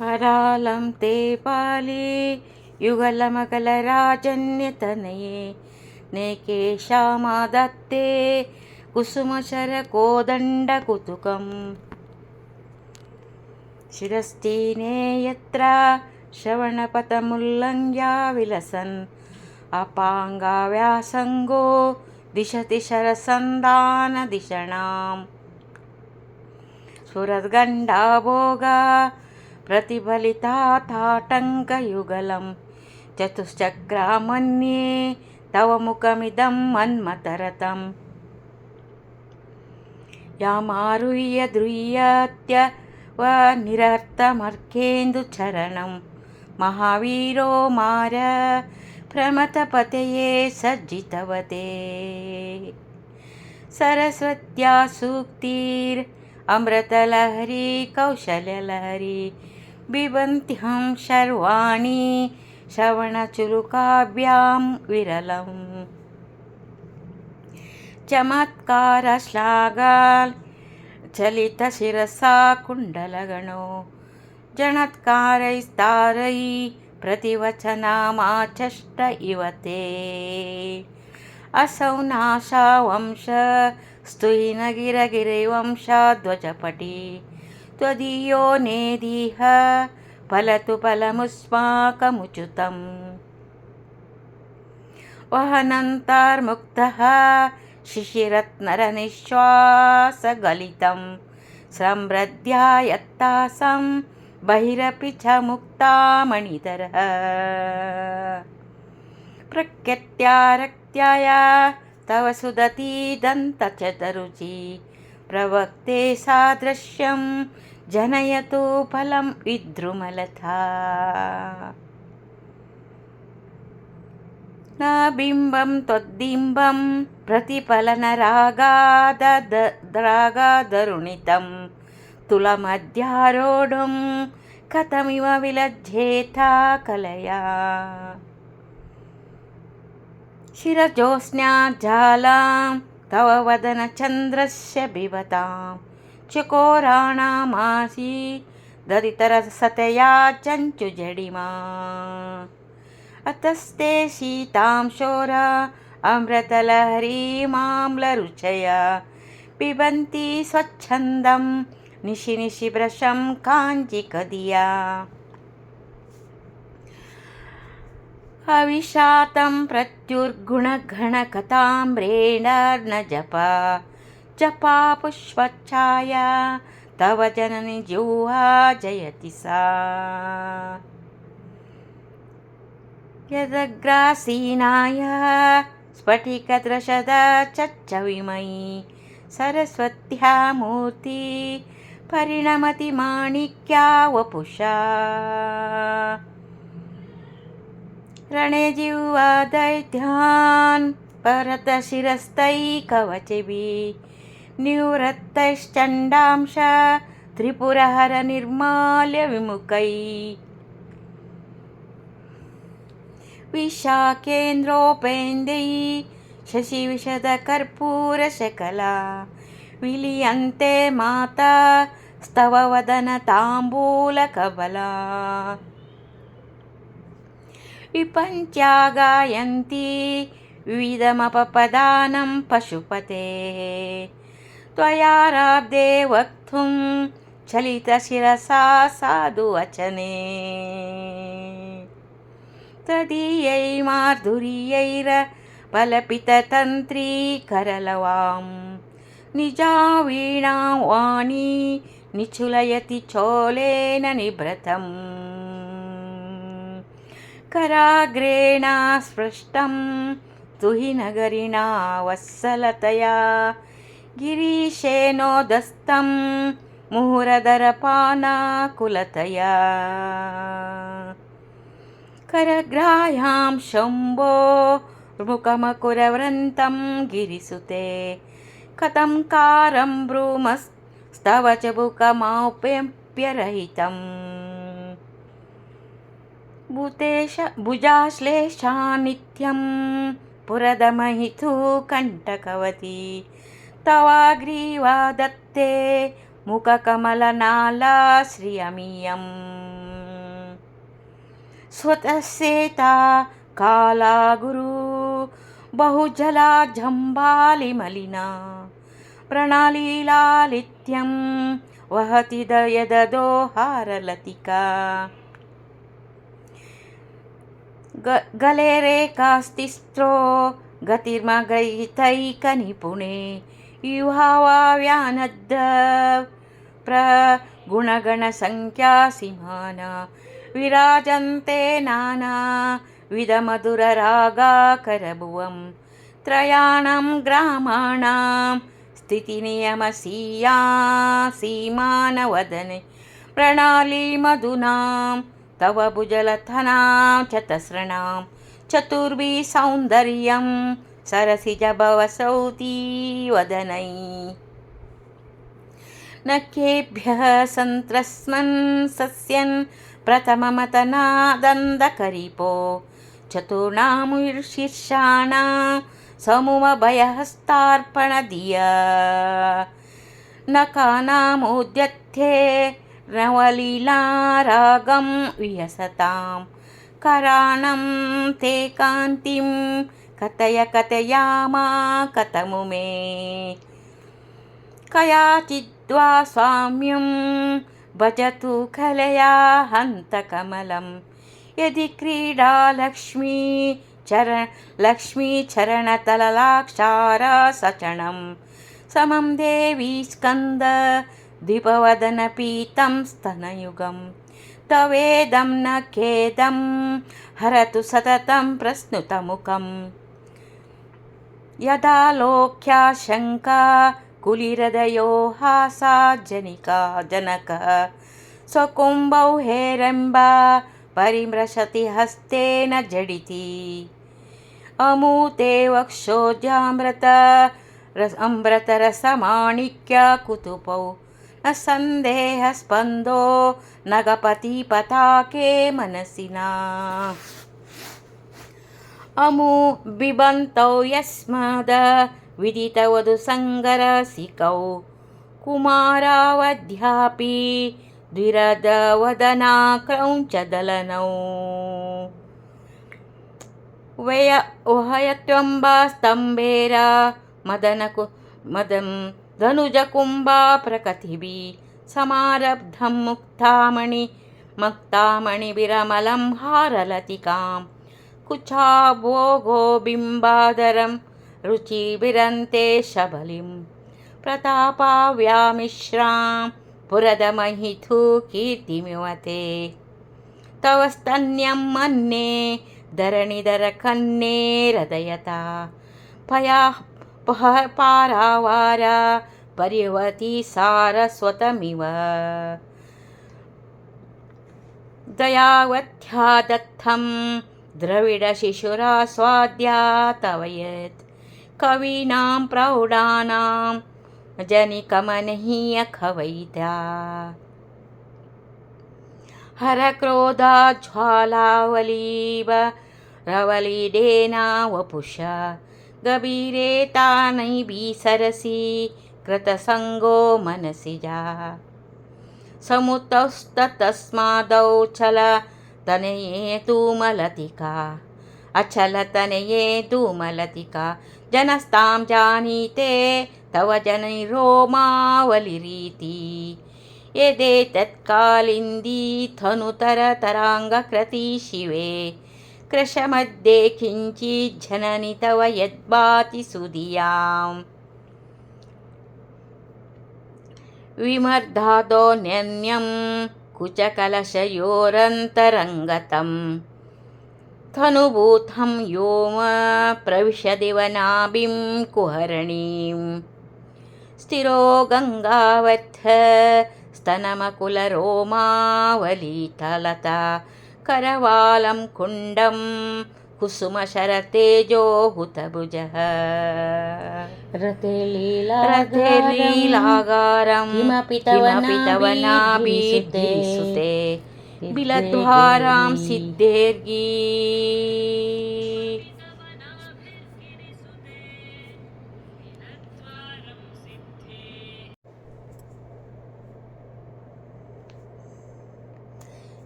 करालं ते पाले युगलमकलराजन्यतनये नेके श्यामादत्ते कुसुमशरकोदण्डकुतुकम् शिरस्तीने यत्र श्रवणपथमुल्लङ्घ्या विलसन् अपाङ्गाव्यासङ्गो दिशति शरसन्धानदिशणाम् स्फुरद्गण्डाभोगा प्रतिफलिताटाटङ्कयुगलं चतुश्चक्रामन्ये तव मुखमिदं मन्मथरथम् यामारुह्य द्रुह्यत्य व निरर्थमर्केन्दुचरणं महावीरो मार प्रमथपतये सज्जितवते सरस्वत्या सूक्तिर् अमृतलहरी कौशल्यलहरी बिबन्त्यहं शर्वाणि श्रवणचुरुकाभ्यां विरलम्। चमत्कारश्लाघाल् चलितशिरसा कुण्डलगणो। जणत्कारैस्तारै प्रतिवचनामाचष्ट इव ते। असौ नाशावंश स्तुहिनगिरगिरिवंशाध्वजपटी त्वदीयो नेदीह, फलतु फलमुस्माकमुचितम् वहनन्तार्मुक्तः शिशिरत्नरनिःश्वासगलितं सम्रद्ध्यायत्तासं बहिरपि च मुक्तामणिधरः प्रकृत्यारक्त्याया तव सुदतीदन्तचतरुचि। प्रवक्ते सादृश्यं जनयतु फलं विद्रुमलथा न बिम्बं त्वद्बिम्बं प्रतिफलनरागादरागादरुणितं तुलमध्यारोढुं कथमिव विलज्झेथा कलया शिरजोत्स्नाज्जालां तव वदनचन्द्रस्य बिभतां చికోరాణామాసి దరితర సతయా చంచు జడిమా అతస్తే సీతాం శోర అమృతలహరీమామ్లరుచయా పిబంతి స్వచ్ఛందం నిశి నిశిభ్రశం కాంచి కదియా अविशातं प्रत्युर्गुणघणकताम्रेणार्न जपा जपा पुष्पच्छाया तव जननि जिह्वा जयति सा। यदग्रासीनाय स्फटिकदृशदा चच्चविमयी। सरस्वत्या मूर्ति परिणमति माणिक्या वपुषा रणे जिह्वा दैत्यान् परतशिरस्तैकवचिभिः निवृत्तैश्चण्डांश त्रिपुरहरनिर्माल्य विमुखै विशाखेन्द्रोपेन्दै शशिविशदकर्पूरशकला विलीयन्ते माता स्तव वदनताम्बूलकबला विपञ्च्या गायन्ति विविधमपपदानं पशुपते त्वयाराब्धे वक्तुं चलितशिरसा साधुवचने तदीयै माधुर्यैरबलपिततन्त्रीकरलवां निजा वीणां वाणी निचुलयति चोलेन निभृतम्। कराग्रेण स्पृष्टं तुहि नगरिणा वत्सलतया गिरीशेनोदस्तं मुहुरदरपानाकुलतया। करग्राह्यां शम्भो मुखमकुरवृन्तं गिरिसुते। कथं कारं ब्रूमस्तव च बुकमाप्यरहितम् भूतेश भुजाश्लेषा नित्यं पुरदमहितु कण्टकवती తవాగ్రీవా దత్తే ముఖకమలనాలాశ్రియమియం స్వతసేతా కాలాగురు బహుజలాజంబాలిమలినా ప్రణాళీలాలిత్యం వహతి దయదోహారలతికా గ గలేరే కాస్తిస్త్రో గతిర్మగైతైక నిపుణే गतिर्मगैतैकनिपुणे युहावाव्यानद्द प्रगुणगणसङ्ख्यासिमान विराजन्ते नाना विधमधुररागाकरभुवं त्रयाणां ग्रामाणां स्थितिनियमसीया सीमानवदने प्रणालीमधुनां तव भुजलथनां चतस्रणां चतुर्भिः सौन्दर्यं सरसिजभवसौती वदनै। न केभ्यः सन्त्रस्मन् सस्यन् प्रथममतनादन्दकरिपो। चतुर्णामुर्शीर्षाणां समूहभयहस्तार्पणधिया नकानामुद्यत्थे नवलीलारागं वियसतां कराणं ते कान्तिं कथय कथयामा कथमु मे कयाचिद्वा स्वाम्यं भजतु कलया हन्तकमलं यदि क्रीडा लक्ष्मी चर लक्ष्मीचरणतललाक्षारसचणं समं देवी स्कन्द द्विपवदनपीतं स्तनयुगं तवेदं न खेदं हरतु सततं प्रस्नुतमुखम् यदा लोक्याशङ्का कुलिहृदयो हासाजनिका जनकः स्वकुम्भौ हेरम्बा परिमृशति हस्तेन जडिति अमूते वक्षोजामृत अमृतरसमाणिक्यकुतुपौ न सन्देहस्पन्दो नगपतिपताके मनसिना ಅಮು ಬಿಬಂತೌ ಯಸ್ಮದ ವಿದಿತವದು ಸಂಗರಸಿಕೌ ಕುಮಾರಾವಧ್ಯಾಪಿ ದ್ವಿರದವದನಾ ಕ್ರೌಂಚದಲನೌ ವಯ ವಹಯತ್ವಂಬ ಸ್ತಂಭೇರ మదనకు మదం ధనుజకుంభా ప్రకతిభి సమారబ్ధం ముక్తామణి మక్తామణి విరమలం హారలతికాం हारलतिकां कुचाभोगोबिम्बादरं रुचिविरन्ते शबलिं। प्रतापाव्यामिश्रां पुरदमहिथु कीर्तिमिवते। तव स्तन्यं मन्ये धरणिधरकन्ये हृदयता पया पारावारा पर्यवती सारस्वतमिव। दयावत्या दत्तं द्रविडशिशुरास्वाद्या तव यत् कवीनां प्रौढानां जनिकमनहीयखवैत्या हरक्रोधाज्ज्वालावलीव रवलीडेना वपुषा गभीरेतानैभिसरसि कृतसङ्गो मनसि जा। समुतस्तस्मादौ चल तनये धूमलतिका अचलतनये धूमलतिका जनस्तां जानीते तव जनैरोमावलिरीति यदेतत्कालिन्दी धनुतरतराङ्गक्रती शिवे कृशमध्ये किञ्चिज्जननि तव यद्भाति सुधियाम् विमर्धादोऽन्यं कुचकलशयोरन्तरङ्गतं। धनुभूतं योम प्रविशदिवनाभिं कुहरणीं। स्थिरो गङ्गावत्थ स्तनमकुलरोमावलीतलता। करवालं कुण्डं कुसुमशरतेजो हुतभुजः रते लीला रथे लीलागारं किमपि तव किमपि तव नाभिधीसुते,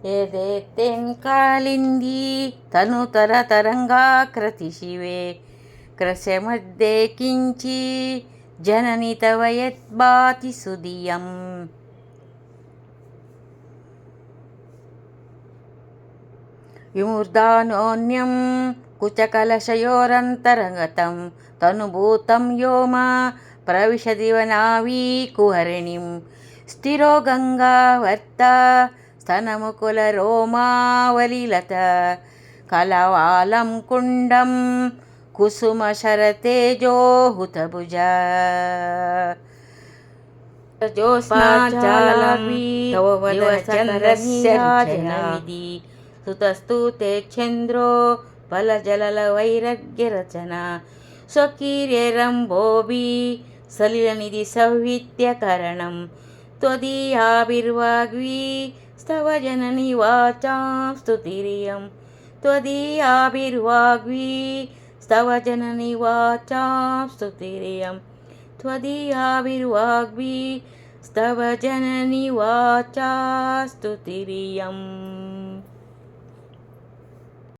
ಎದೆತ್ತೆಂಕಾಲಿಂದಿ ತನು ತರತರಂಗಾ ಕೃತಿಶಿವೆ ಕೃಶಮದ್ದೆ ಕಿಂಚಿ ಜನನಿ ತವ ಯದ್ಭಾತಿ సుదియం. విమూర్ధానోన్యం కుచకలశయోరంతరంగతం తనుభూతం యోమ ప్రవిశదివనావీ కుహరిణిం. స్థిరో గంగా వర్త స్తనముకుల రోమావలిలత కలవాలం కుండం కుసుమ శరతేజోహుతభుజ జ్యోత్స్నాచాలీ సుతస్తు తే చంద్రో బలజలల వైరగ్యరచన స్వకీర్యరంభోభి సలిలనిధి సౌవిత్యకరణం త్వదీయాభిర్వాగ్వీ स्वकीर्यरम्भोभि सलिलनिधि सौवित्यकरणं त्वदीयाभिर्वाग्वी स्तव जननि वाचां स्तुतिरियं त्वदीयाभिर्वाग्वी स्तव जननि वाचां स्तुतिरियं त्वदीयाभिर्वाग्वी स्तव वाचा स्तुतिरियम्